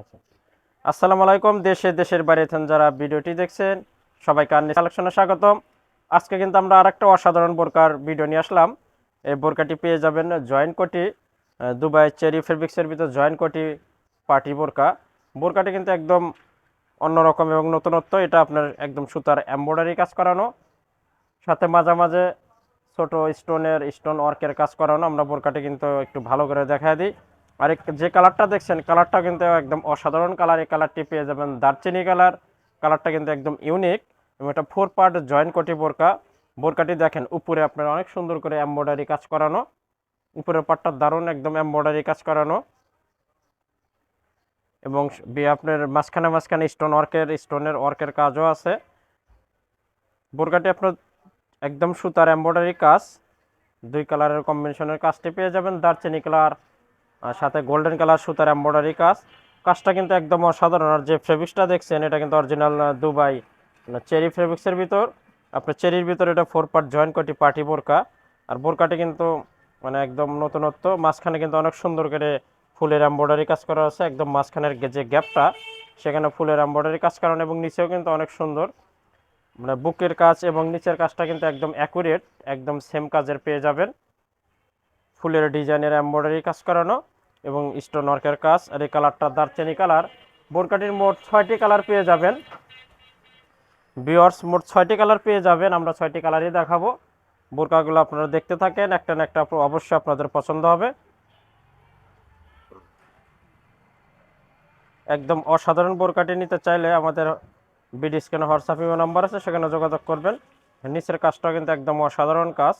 আচ্ছা। আসসালামু আলাইকুম, দেশে দেশের বাইরে যারা ভিডিওটি দেখছেন, সবাইকে আর্নি কালেকশনে স্বাগতম। আজকে কিন্তু আমরা আরেকটা অসাধারণ বোরকার ভিডিও নিয়ে আসলাম। এই বোরকাটি পেয়ে যাবেন জয়েন্ট কোটি দুবাই চেরি ফেব্রিক্সের ভিতরে জয়েন্ট কোটি পার্টি বোরকা। বোরকাটি কিন্তু একদম অন্যরকম এবং নতুনত্ব, এটা আপনার একদম সুতার এমব্রয়ডারি কাজ করানো। সাথে মাঝে মাঝে ছোট স্টোনের, স্টোন ওয়ার্কের কাজ করানো। আমরা বোরকাটি কিন্তু একটু ভালো করে দেখা দিই। আর যে কালারটা দেখছেন কালারটা কিন্তু একদম অসাধারণ কালার। এই কালারটি পেয়ে যাবেন দারচিনি কালার। কালারটা কিন্তু একদম ইউনিক এবং এটা ফোর পার্ট জয়েন্ট কোটি বোরকা। বোরকাটি দেখেন, উপরে আপনার অনেক সুন্দর করে এমব্রয়ডারি কাজ করানো। উপরের পাটটা দারুণ একদম এমব্রয়ডারি কাজ করানো। এবং আপনার মাঝখানে মাঝখানে স্টোন ওয়ার্কের স্টোনের ওয়ার্কের কাজও আছে। বোরকাটি আপনার একদম সুতার এমব্রয়ডারি কাজ। দুই কালারের কম্বিনেশনের কাজটি পেয়ে যাবেন। দারচিনি কালার সাথে গোল্ডেন কালার সুতার এমব্রয়ডারি কাজ। কাজটা কিন্তু একদম অসাধারণ। আর যে ফেব্রিক্সটা দেখছেন, এটা কিন্তু অরিজিনাল দুবাই চেরি ফেব্রিক্সের ভিতর। আপনার চেরির ভিতর এটা ফোর পার্ট জয়েন্ট কোটি পার্টি বোরকা। আর বোরকাটি কিন্তু মানে একদম নতুনত্ব। মাঝখানে কিন্তু অনেক সুন্দর করে ফুলের এমব্রয়ডারি কাজ করা আছে। একদম মাঝখানের যে গ্যাপটা সেখানে ফুলের এমব্রয়ডারি কাজ করানো এবং নিচেও কিন্তু অনেক সুন্দর। মানে বুকের কাজ এবং নিচের কাজটা কিন্তু একদম অ্যাকুরেট একদম সেম কাজের পেয়ে যাবেন। ফুলের ডিজাইনের এমব্রয়ডারি কাজ করানো এবং স্টোন ওয়ার্কের কাজ। আর এই কালারটা দারচিনি কালার। বোরকাটির মোট ছয়টি কালার পেয়ে যাবেন। বিয়ার্স মোট ছয়টি কালার পেয়ে যাবেন। আমরা ছয়টি কালারই দেখাবো। বোরকাগুলো আপনারা দেখতে থাকেন। একটা না একটা অবশ্যই আপনাদের পছন্দ হবে। একদম অসাধারণ বোরকাটি নিতে চাইলে আমাদের বিডি স্ক্যানে হোয়াটসঅ্যাপ নাম্বার আছে, সেখানে যোগাযোগ করবেন। নিচের কাজটা কিন্তু একদম অসাধারণ কাজ।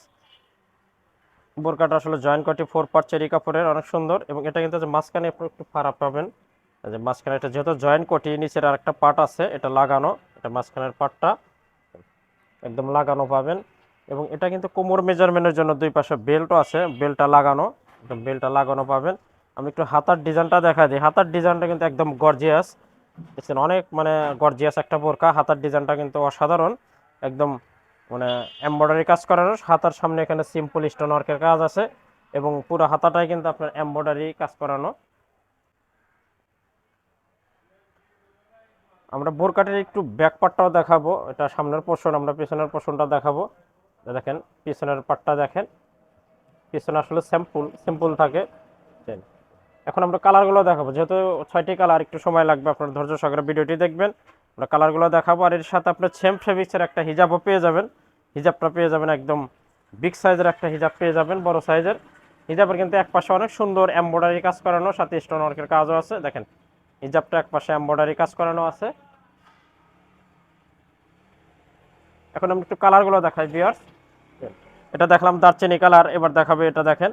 বোরকাটা আসলে জয়েন্ট কটি ফোর পার্ট চেরি কাপড়ের অনেক সুন্দর এবং এটা কিন্তু মাঝখানে একটু একটু ফারাক পাবেন। যে মাঝখানে এটা যেহেতু জয়েন্ট কোটি নিচের আরেকটা পার্ট আছে, এটা লাগানো, এটা মাঝখানের পার্টটা একদম লাগানো পাবেন। এবং এটা কিন্তু কোমর মেজারমেন্টের জন্য দুই পাশে বেল্টও আছে বেল্টটা লাগানো, একদম বেল্টটা লাগানো পাবেন। আমি একটু হাতার ডিজাইনটা দেখা দিই। হাতার ডিজাইনটা কিন্তু একদম গর্জিয়াস অনেক মানে গর্জিয়াস একটা বোরকা, হাতার ডিজাইনটা কিন্তু অসাধারণ। একদম মানে এমব্রয়ডারি কাজ করানো হাতার সামনে এখানে সিম্পল স্টোন ওয়ার্কের কাজ আছে এবং পুরো হাতাটাই কিন্তু আপনার এমব্রয়ডারি কাজ করানো। আমরা বোরকাটির একটু ব্যাক পার্টটাও দেখাবো। এটা সামনের পোর্শন আমরা পিছনের পোর্শনটা দেখাবো। দেখেন, পিছনের পার্টটা দেখেন। পিছনে আসলে স্যাম্পল সিম্পল থাকে। এখন আমরা কালারগুলো দেখাবো। যেহেতু ছয়টি কালার একটু সময় লাগবে, আপনার ধৈর্য সহকারে ভিডিওটি দেখবেন। আমরা কালারগুলো দেখাবো। আর এর সাথে আপনার সেম ফেব্রিক্সের একটা হিজাবও পেয়ে যাবেন। হিজাবটা পেয়ে যাবেন একদম বিগ সাইজের একটা হিজাব পেয়ে যাবেন, বড় সাইজের হিজাবের কিন্তু এক পাশে অনেক সুন্দর এমব্রয়ডারি কাজ করানো, সাথে স্টোন ওয়ার্কের কাজও আছে। দেখেন, হিজাবটা এক পাশে এমব্রয়ডারি কাজ করানো আছে। এখন আমি একটু কালারগুলো দেখাই বিয়ার্স এটা দেখলাম দারচিনি কালার, এবার দেখাবে এটা দেখেন।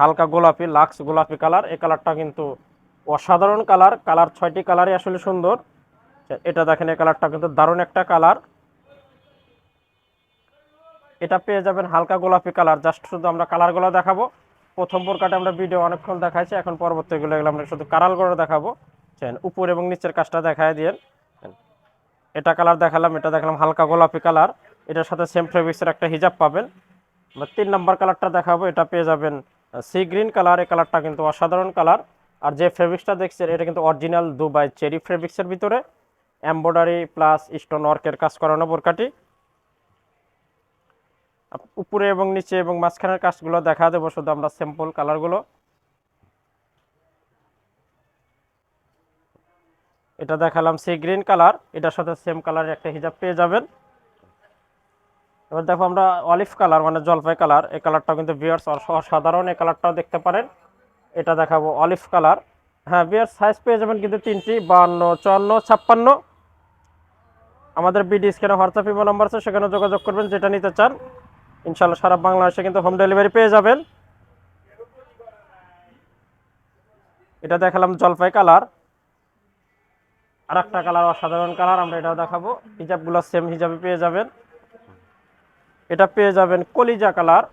হালকা গোলাপি লাক্স গোলাপি কালার। এই কালারটা কিন্তু অসাধারণ কালার। কালার ছয়টি কালারই আসলে সুন্দর। এটা দেখেন, এই কালারটা কিন্তু দারুণ একটা কালার এটা পেয়ে যাবেন হালকা গোলাপি কালার জাস্ট শুধু আমরা কালারগুলো দেখাবো। প্রথম বোরকাটা আমরা ভিডিও অনেকক্ষণ দেখাইছি, এখন পরবর্তীগুলো এগুলো আমরা শুধু কালারগুলো দেখাবো। চেন উপর এবং নিচের কাজটা দেখায় দিয়ে এটা কালার দেখালাম, এটা দেখালাম হালকা গোলাপি কালার এটার সাথে সেম ফেব্রিক্সের একটা হিজাব পাবেন। আমরা তিন নাম্বার কালারটা দেখাবো, এটা পেয়ে যাবেন সি গ্রিন কালার এই কালারটা কিন্তু অসাধারণ কালার আর যে ফেব্রিক্সটা দেখছেন, এটা কিন্তু অরিজিনাল দুবাই চেরি ফেব্রিক্সের ভিতরে। এমব্রয়ডারি প্লাস স্টোন ওয়ার্কের কাজ করানো বোরকাটি উপরে এবং নিচে এবং মাঝখানের কাজগুলো দেখা দেবো, শুধু আমরা সিম্পল কালারগুলো এটা দেখালাম সি গ্রিন কালার, এটার সাথে সেম কালারের একটা হিজাব পেয়ে যাবেন। এবার দেখো আমরা অলিভ কালার মানে জলপাই কালার, এই কালারটাও কিন্তু বিয়ার্স অসাধারণ, এই কালারটাও দেখতে পারেন। এটা দেখাবো অলিভ কালার। হ্যাঁ বিয়ার সাইজ পেয়ে যাবেন কিন্তু তিনটি বান্ন চুয়ান্ন, ছাপ্পান্ন। আমাদের বিডি স্ক্যানে হোয়াটসঅ্যাপ ইমো নাম্বার আছে, সেখানে যোগাযোগ করবেন, যেটা নিতে চান। ইনশাল্লাহ সারা বাংলাদেশে কিন্তু হোম ডেলিভারি পেয়ে যাবেন। এটা দেখালাম জলপাই কালার আর একটা কালার অসাধারণ কালার আমরা এটাও দেখাবো। হিজাবগুলো সেম হিজাবে পেয়ে যাবেন। এটা পেয়ে যাবেন কলিজা কালার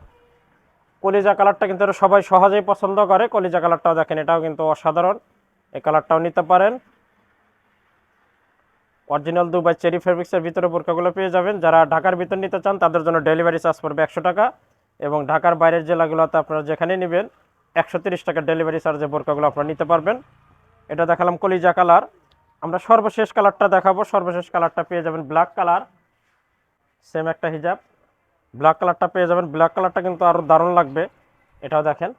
কলিজা কালারটা কিন্তু সবাই সহজেই পছন্দ করে। কলিজা কালারটাও দেখেন, এটাও কিন্তু অসাধারণ। এই কালারটাও নিতে পারেন। অরিজিনাল দুবাই চেরি ফেব্রিক্সের ভিতরে বোরকাগুলো পেয়ে যাবেন। যারা ঢাকার ভিতর নিতে চান, তাদের জন্য ডেলিভারি চার্জ পড়বে একশো টাকা এবং ঢাকার বাইরের জেলাগুলোতে আপনারা যেখানে নেবেন, একশো তিরিশ টাকা ডেলিভারি চার্জে বোরকাগুলো আপনারা নিতে পারবেন। এটা দেখালাম কলিজা কালার। আমরা সর্বশেষ কালারটা দেখাবো। সর্বশেষ কালারটা পেয়ে যাবেন ব্ল্যাক কালার। সেম একটা হিজাব। ব্ল্যাক কালারটা পেয়ে যাবেন। ব্ল্যাক কালারটা কিন্তু আরও দারুণ লাগবে। এটাও দেখেন।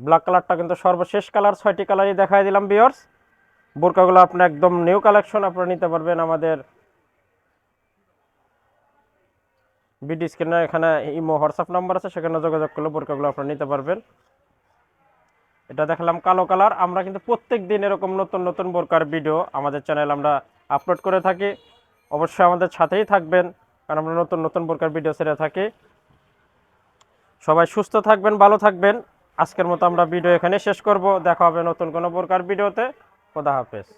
ব্ল্যাক কালারটা কিন্তু সর্বশেষ কালার। ছয়টি কালারই দেখাই দিলাম বিয়ার্স বোরকাগুলো আপনি একদম নিউ কালেকশন আপনারা নিতে পারবেন আমাদের বিডি স্ক্রিনে এখানে ইমো, হোয়াটসঅ্যাপ নাম্বার আছে, সেখানে যোগাযোগ করলে বোরকাগুলো আপনারা নিতে পারবেন। এটা দেখালাম কালো কালার। আমরা কিন্তু প্রত্যেক দিন এরকম নতুন নতুন বোরকার ভিডিও আমাদের চ্যানেল আমরা আপলোড করে থাকি। অবশ্যই আমাদের সাথেই থাকবেন, কারণ আমরা নতুন নতুন বোরকার ভিডিও ছেড়ে থাকি। সবাই সুস্থ থাকবেন, ভালো থাকবেন। আজকের মতো আমরা ভিডিও এখানে শেষ করব। দেখা হবে নতুন কোনো বোরকার ভিডিওতে খোদা হাফেজ।